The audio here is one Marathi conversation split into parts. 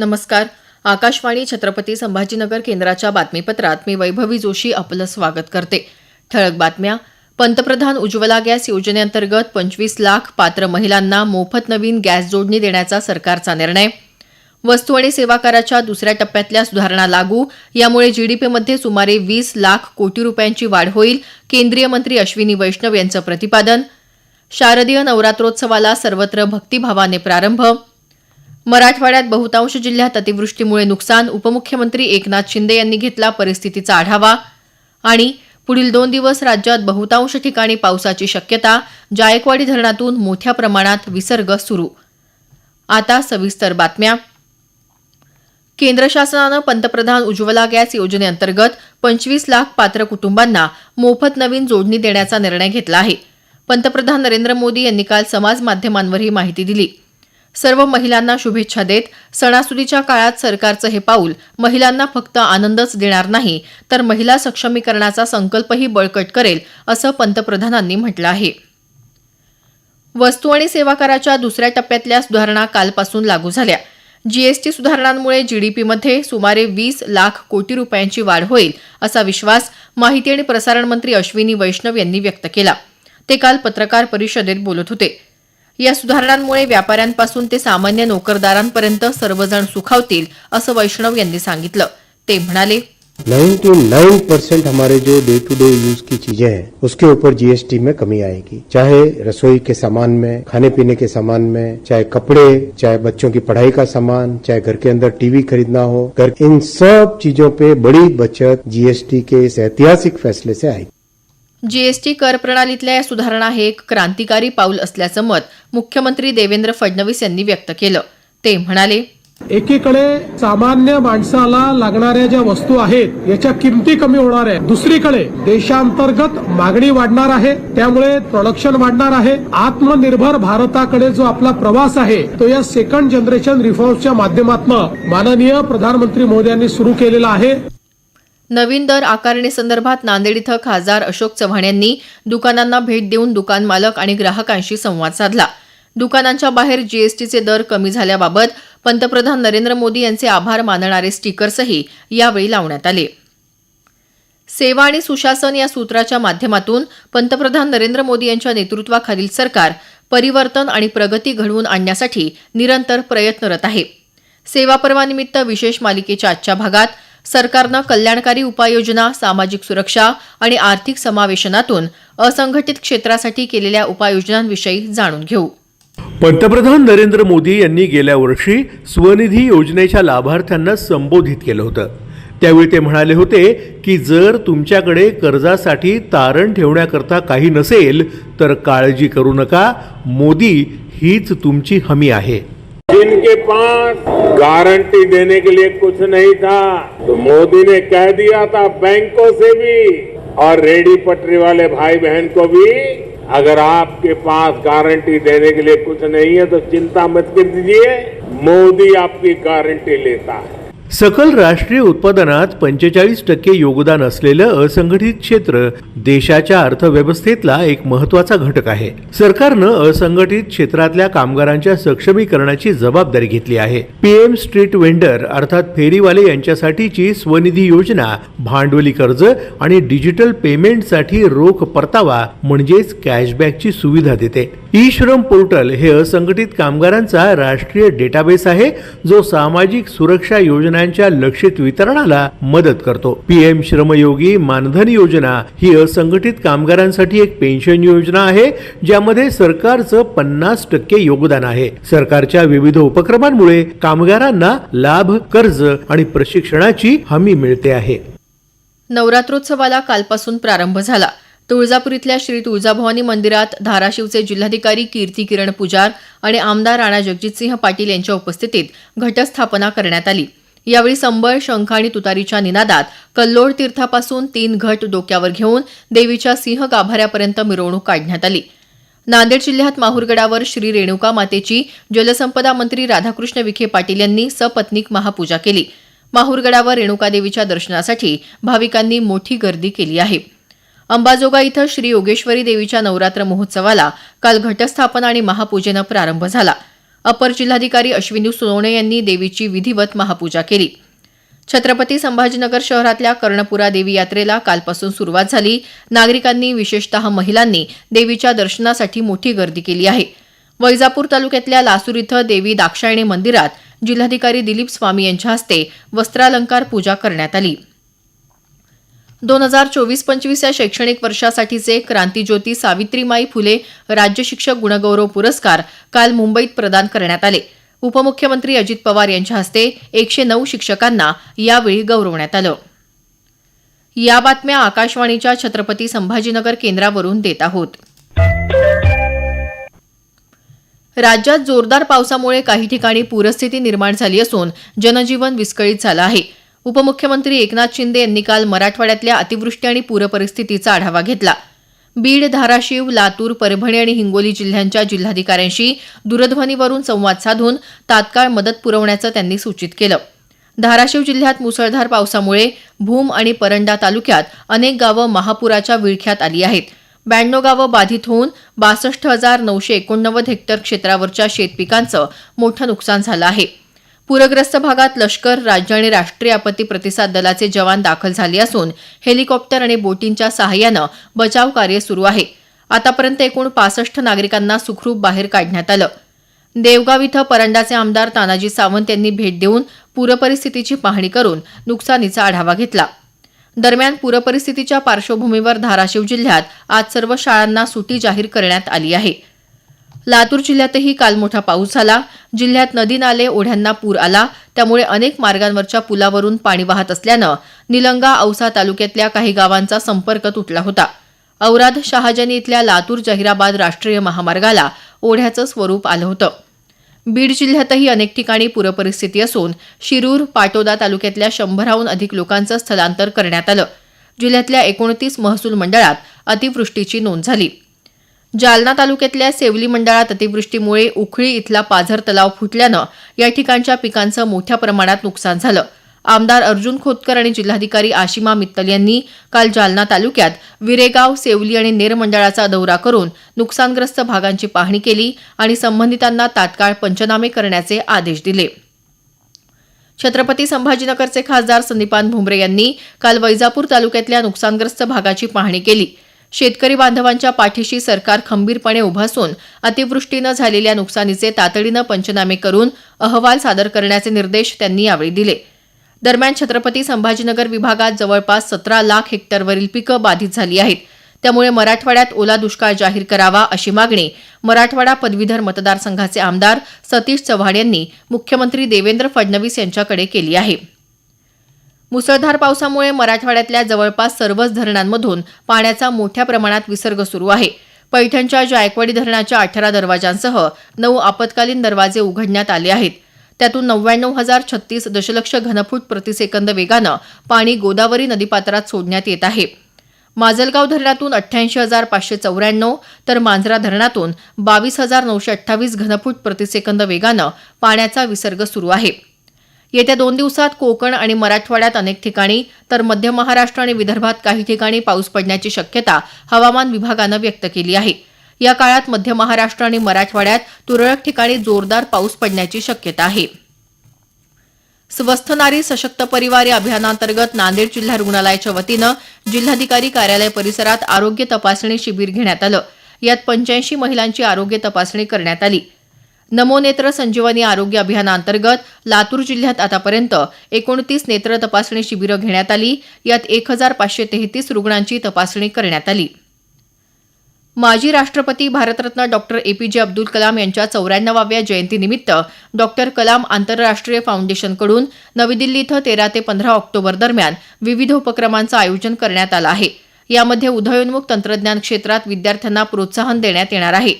नमस्कार. आकाशवाणी छत्रपती संभाजीनगर केंद्राच्या बातमीपत्रात मी वैभवी जोशी आपलं स्वागत करते. ठळक बातम्या. पंतप्रधान उज्ज्वला गॅस योजनेअंतर्गत पंचवीस लाख पात्र महिलांना मोफत नवीन गॅस जोडणी देण्याचा सरकारचा निर्णय. वस्तू आणि सेवा कराच्या दुसऱ्या टप्प्यातल्या सुधारणा लागू. यामुळे जीडीपीमध्ये सुमारे वीस लाख कोटी रुपयांची वाढ होईल केंद्रीय मंत्री अश्विनी वैष्णव यांचं प्रतिपादन. शारदीय नवरात्रोत्सवाला सर्वत्र भक्तिभावाने प्रारंभ. मराठवाड्यात बहुतांश जिल्ह्यात अतिवृष्टीमुळे नुकसान उपमुख्यमंत्री एकनाथ शिंदे यांनी घेतला परिस्थितीचा आढावा. आणि पुढील दोन दिवस राज्यात बहुतांश ठिकाणी पावसाची शक्यता जायकवाडी धरणातून मोठ्या प्रमाणात विसर्ग सुरू. आता सविस्तर बातम्या. केंद्र शासनानं पंतप्रधान उज्ज्वला गॅस योजनेअंतर्गत पंचवीस लाख पात्र कुटुंबांना मोफत नवीन जोडणी देण्याचा निर्णय घेतला आहे. पंतप्रधान नरेंद्र मोदी यांनी काल समाज माध्यमांवर ही माहिती दिली. सर्व महिलांना शुभेच्छा देत सणासुदीच्या काळात सरकारचं हे पाऊल महिलांना फक्त आनंदच देणार नाही तर महिला सक्षमीकरणाचा संकल्पही बळकट करेल असं पंतप्रधानांनी म्हटलं आहे. वस्तू आणि सेवा कराच्या दुसऱ्या टप्प्यातल्या सुधारणा कालपासून लागू झाल्या. जीएसटी सुधारणांमुळे जीडीपीमध्ये सुमारे वीस लाख कोटी रुपयांची वाढ होईल असा विश्वास माहिती आणि प्रसारण मंत्री अश्विनी वैष्णव यांनी व्यक्त केला. ते काल पत्रकार परिषदेत बोलत होते. या सुधारणांमुळे व्यापाऱ्यांपासून ते सामान्य नोकरदारांपर्यंत सर्वजण सुखावतील असं वैष्णव यांनी सांगितलं. ते म्हणाले 99 परसेंट हमारे जो डे टू डे यूज की चीजें हैं उसके ऊपर जीएसटी में कमी आएगी। चाहे रसोई के सामान में खाने पीने के सामान में चाहे कपड़े चाहे बच्चों की पढ़ाई का सामान चाहे घर के अंदर टीवी खरीदना हो घर इन सब चीजों पे बड़ी बचत जीएसटी के इस ऐतिहासिक फैसले से आएगी। जीएसटी कर प्रणालीतल्या या सुधारणा हे एक क्रांतिकारी पाऊल असल्याचं मत मुख्यमंत्री देवेंद्र फडणवीस यांनी व्यक्त केलं. ते म्हणाले एकीकडे सामान्य माणसाला लागणाऱ्या ज्या वस्तू आहेत याच्या किमती कमी होणार आहे दुसरीकडे देशांतर्गत मागणी वाढणार आहे त्यामुळे प्रोडक्शन वाढणार आहे. आत्मनिर्भर भारताकडे जो आपला प्रवास आहे तो या सेकंड जनरेशन रिफॉर्म्सच्या माध्यमातून माननीय प्रधानमंत्री मोदयांनी सुरू केलेला आहे. नवीन दर आकारणीसंदर्भात नांदेड इथं खासदार अशोक चव्हाण यांनी दुकानांना भेट देऊन दुकान मालक आणि ग्राहकांशी संवाद साधला. दुकानांच्या बाहेर जीएसटीचे दर कमी झाल्याबाबत पंतप्रधान नरेंद्र मोदी यांचे आभार मानणारे स्टिकर्सही यावेळी लावण्यात आले. सेवा आणि सुशासन या सूत्राच्या माध्यमातून पंतप्रधान नरेंद्र मोदी यांच्या नेतृत्वाखालील सरकार परिवर्तन आणि प्रगती घडवून आणण्यासाठी निरंतर प्रयत्नरत आहे. सेवा पर्वानिमित्त विशेष मालिकेच्या आजच्या भागात सरकारनं कल्याणकारी उपाययोजना सामाजिक सुरक्षा आणि आर्थिक समावेशनातून असंघटित क्षेत्रासाठी केलेल्या उपाययोजनांविषयी जाणून घेऊ. पंतप्रधान नरेंद्र मोदी यांनी गेल्या वर्षी स्वनिधी योजनेच्या लाभार्थ्यांना संबोधित केलं होतं. त्यावेळी ते म्हणाले होते की जर तुमच्याकडे कर्जासाठी तारण ठेवण्याकरता काही नसेल तर काळजी करू नका. मोदी हीच तुमची हमी आहे. जिनके पास गारंटी देने के लिए कुछ नहीं था। तो मोदी ने कह दिया था बैंकों से भी और रेडी पटरी वाले भाई बहन को भी, अगर आपके पास गारंटी देने के लिए कुछ नहीं है तो चिंता मत कर दीजिए। मोदी आपकी गारंटी लेता है। सकल राष्ट्रीय उत्पादनात पंचेचाळीस टक्के योगदान असलेलं असंघटित क्षेत्र देशाच्या अर्थव्यवस्थेतला एक महत्त्वाचा घटक आहे. सरकारनं असंघटित क्षेत्रातल्या कामगारांच्या सक्षमीकरणाची जबाबदारी घेतली आहे. पीएम स्ट्रीट वेंडर अर्थात फेरीवाले यांच्यासाठीची स्वनिधी योजना भांडवली कर्ज आणि डिजिटल पेमेंटसाठी रोख परतावा म्हणजेच कॅशबॅकची सुविधा देते. ई श्रम पोर्टल हे असंघटित कामगारांचा राष्ट्रीय डेटाबेस आहे जो सामाजिक सुरक्षा योजना योजनांच्या लक्षित वितरणाला मदत करतो. पीएम श्रमयोगी मानधन योजना ही असंघटित कामगारांसाठी एक पेन्शन योजना आहे ज्यामध्ये सरकारचं पन्नास टक्के योगदान आहे. सरकारच्या विविध उपक्रमांमुळे कामगारांना लाभ कर्ज आणि प्रशिक्षणाची हमी मिळते आहे. नवरात्रोत्सवाला कालपासून प्रारंभ झाला. तुळजापूर इथल्या श्री तुळजाभवानी मंदिरात धाराशिवचे जिल्हाधिकारी कीर्ती किरण पुजार आणि आमदार राणा जगजितसिंह पाटील यांच्या उपस्थितीत घटस्थापना करण्यात आली. यावेळी संबळ शंख आणि तुतारीच्या निनादात कल्लोळ तीर्थापासून तीन घट डोक्यावर घेऊन देवीच्या सिंह गाभाऱ्यापर्यंत मिरवणूक काढण्यात आली. नांदेड जिल्ह्यात माहूरगडावर श्री रेणुका मातेची जलसंपदा मंत्री राधाकृष्ण विखे पाटील यांनी सपत्नीक महापूजा केली. माहूरगडावर रेणुका देवीच्या दर्शनासाठी भाविकांनी मोठी गर्दी केली आहे. अंबाजोगा इथं श्री योगेश्वरी देवीच्या नवरात्र महोत्सवाला काल घटस्थापना आणि महापूजेनं प्रारंभ झाला. अपर जिल्हाधिकारी अश्विनी सोनवणे यांनी देवीची विधिवत महापूजा केली. छत्रपती संभाजीनगर शहरातल्या कर्णपुरा देवी यात्रेला कालपासून सुरुवात झाली. नागरिकांनी विशेषतः महिलांनी देवीच्या दर्शनासाठी मोठी गर्दी केली आहे. वैजापूर तालुक्यातल्या लासूर इथं देवी दाक्षायणी मंदिरात जिल्हाधिकारी दिलीप स्वामी यांच्या हस्ते वस्त्रालंकार पूजा करण्यात आली. दोन हजार चोवीस पंचवीस या शैक्षणिक वर्षासाठीचे क्रांतीज्योती सावित्रीमाई फुले राज्य शिक्षक गुणगौरव पुरस्कार काल मुंबईत प्रदान करण्यात आले. उपमुख्यमंत्री अजित पवार यांच्या हस्ते एकशे नऊ शिक्षकांना यावेळी गौरवण्यात आलं. या बातम्या आकाशवाणीच्या छत्रपती संभाजीनगर केंद्रावरून देत आहोत. राज्यात जोरदार पावसामुळे काही ठिकाणी पूरस्थिती निर्माण झाली असून जनजीवन विस्कळीत झालं आहे. उपमुख्यमंत्री एकनाथ शिंदे यांनी काल मराठवाड्यातल्या अतिवृष्टी आणि पूरपरिस्थितीचा आढावा घेतला. बीड धाराशिव लातूर परभणी आणि हिंगोली जिल्ह्यांच्या जिल्हाधिकाऱ्यांशी दूरध्वनीवरून संवाद साधून तात्काळ मदत पुरवण्याचं त्यांनी सूचित केलं. धाराशिव जिल्ह्यात मुसळधार पावसामुळे भूम आणि परंडा तालुक्यात अनेक गावं महापुराच्या विळख्यात आली आहेत. ब्याण्णव गावं बाधित होऊन बासष्ट हजार नऊशे एकोणनव्वद हेक्टर क्षेत्रावरच्या शेतपिकांचं मोठं नुकसान झालं आहे. पूरग्रस्त भागात लष्कर राज्य आणि राष्ट्रीय आपत्ती प्रतिसाद दलाचे जवान दाखल झाले असून हेलिकॉप्टर आणि बोटींच्या सहाय्यानं बचाव कार्य सुरू आहे. आतापर्यंत एकूण पासष्ट नागरिकांना सुखरूप बाहेर काढण्यात आलं. देवगाव इथं परंडाचे आमदार तानाजी सावंत यांनी भेट देऊन पूरपरिस्थितीची पाहणी करून नुकसानीचा आढावा घेतला. दरम्यान पूरपरिस्थितीच्या पार्श्वभूमीवर धाराशिव जिल्ह्यात आज सर्व शाळांना सुटी जाहीर करण्यात आली आहे. लातूर जिल्ह्यातही काल मोठा पाऊस झाला. जिल्ह्यात नदी नाले ओढ्यांना पूर आला. त्यामुळे अनेक मार्गांवरच्या पुलावरून पाणी वाहत असल्यानं निलंगा औसा तालुक्यातल्या काही गावांचा संपर्क तुटला होता. औराध शहाजनी इथल्या लातूर जहिराबाद राष्ट्रीय महामार्गाला ओढ्याचं स्वरूप आलं होतं. बीड जिल्ह्यातही अनेक ठिकाणी पूरपरिस्थिती असून शिरूर पाटोदा तालुक्यातल्या शंभराहून अधिक लोकांचं स्थलांतर करण्यात आलं. जिल्ह्यातल्या एकोणतीस महसूल मंडळात अतिवृष्टीची नोंद झाली. जालना तालुक्यातल्या सेवली मंडळात अतिवृष्टीमुळे उखळी इथला पाझर तलाव फुटल्यानं या ठिकाणच्या पिकांचं मोठ्या प्रमाणात नुकसान झालं. आमदार अर्जुन खोतकर आणि जिल्हाधिकारी आशिमा मित्तल यांनी काल जालना तालुक्यात विरेगाव सेवली आणि नेर मंडळाचा दौरा करून नुकसानग्रस्त भागांची पाहणी केली आणि संबंधितांना तात्काळ पंचनामे करण्याचे आदेश दिले. छत्रपती संभाजीनगरचे खासदार संदीपान भुमरे यांनी काल वैजापूर तालुक्यातल्या नुकसानग्रस्त भागाची पाहणी केली. शेतकरी बांधवांच्या पाठीशी सरकार खंबीरपणे उभं असून अतिवृष्टीनं झालेल्या नुकसानीचे तातडीनं पंचनामे करून अहवाल सादर करण्याचे निर्देश त्यांनी यावेळी दिले. दरम्यान छत्रपती संभाजीनगर विभागात जवळपास सतरा लाख हेक्टरवरील पिकं बाधित झाली आहेत. त्यामुळे मराठवाड्यात ओला दुष्काळ जाहीर करावा अशी मागणी मराठवाडा पदवीधर मतदारसंघाचे आमदार सतीश चव्हाण यांनी मुख्यमंत्री देवेंद्र फडणवीस यांच्याकडे केली आहे. मुसळधार पावसामुळे मराठवाड्यातल्या जवळपास सर्वच धरणांमधून पाण्याचा मोठ्या प्रमाणात विसर्ग सुरू आहे. पैठणच्या जायकवाडी धरणाच्या अठरा दरवाजांसह नऊ आपत्कालीन दरवाजे उघडण्यात आले आहेत. त्यातून नव्याण्णव हजार छत्तीस दशलक्ष घनफूट प्रतिसेकंद वेगानं पाणी गोदावरी नदीपात्रात सोडण्यात येत आहे. माजलगाव धरणातून अठ्ठ्याऐंशी हजार पाचशे चौऱ्याण्णव तर मांजरा धरणातून बावीस हजार नऊशे अठ्ठावीस घनफूट प्रतिसेकंद वेगानं पाण्याचा विसर्ग सुरू आहे. येत्या दोन दिवसात कोकण आणि मराठवाड्यात अनेक ठिकाणी तर मध्य महाराष्ट्र आणि विदर्भात काही ठिकाणी पाऊस पडण्याची शक्यता हवामान विभागानं व्यक्त केली आहे. या काळात मध्य महाराष्ट्र आणि मराठवाड्यात तुरळक ठिकाणी जोरदार पाऊस पडण्याची शक्यता आहे. स्वस्थ नारी सशक्त परिवार या अभियानांतर्गत नांदेड जिल्हा रुग्णालयाच्या वतीनं जिल्हाधिकारी कार्यालय परिसरात आरोग्य तपासणी शिबिर घेण्यात आलं. यात पंच्याऐंशी महिलांची आरोग्य तपासणी करण्यात आली. नमो नेत्र संजीवनी आरोग्य अभियानांतर्गत लातूर जिल्ह्यात आतापर्यंत एकोणतीस नेत्र तपासणी शिबिरं घेण्यात आली. यात एक हजार पाचशे तेहतीस रुग्णांची तपासणी करण्यात आली. माजी राष्ट्रपती Bharat Ratna doctor A P J Abdul Kalam यांच्या चौऱ्याण्णवाव्या जयंतीनिमित्त डॉक्टर कलाम आंतरराष्ट्रीय फाउंडेशनकडून नवी दिल्ली इथं तेरा ते पंधरा ऑक्टोबर दरम्यान विविध उपक्रमांचं आयोजन करण्यात आलं आहे. यामध्ये उदयोन्मुख तंत्रज्ञान क्षेत्रात विद्यार्थ्यांना प्रोत्साहन देण्यात येणार आहे.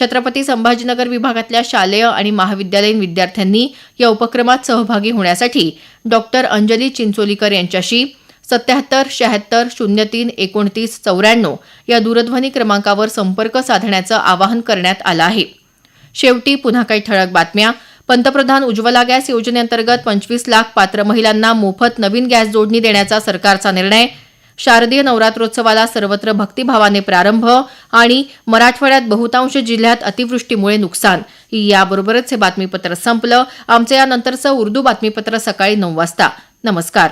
छत्रपती संभाजीनगर विभागातल्या शालेय आणि महाविद्यालयीन विद्यार्थ्यांनी या उपक्रमात सहभागी होण्यासाठी डॉक्टर अंजली चिंचोलीकर यांच्याशी सत्याहत्तर शहात्तर शून्य तीन एकोणतीस चौऱ्याण्णव या दूरध्वनी क्रमांकावर संपर्क साधण्याचं आवाहन करण्यात आलं आहे. शेवटी पुन्हा काही ठळक बातम्या. पंतप्रधान उज्ज्वला गॅस योजनेअंतर्गत पंचवीस लाख पात्र महिलांना मोफत नवीन गॅस जोडणी देण्याचा सरकारचा निर्णय. शारदीय नवरात्रोत्सवाला सर्वत्र भक्तिभावाने प्रारंभ आणि मराठवाड्यात बहुतांश जिल्ह्यात अतिवृष्टीमुळे नुकसान. याबरोबरच हे बातमीपत्र संपलं. आमचं यानंतरचं उर्दू बातमीपत्र सकाळी नऊ वाजता. नमस्कार.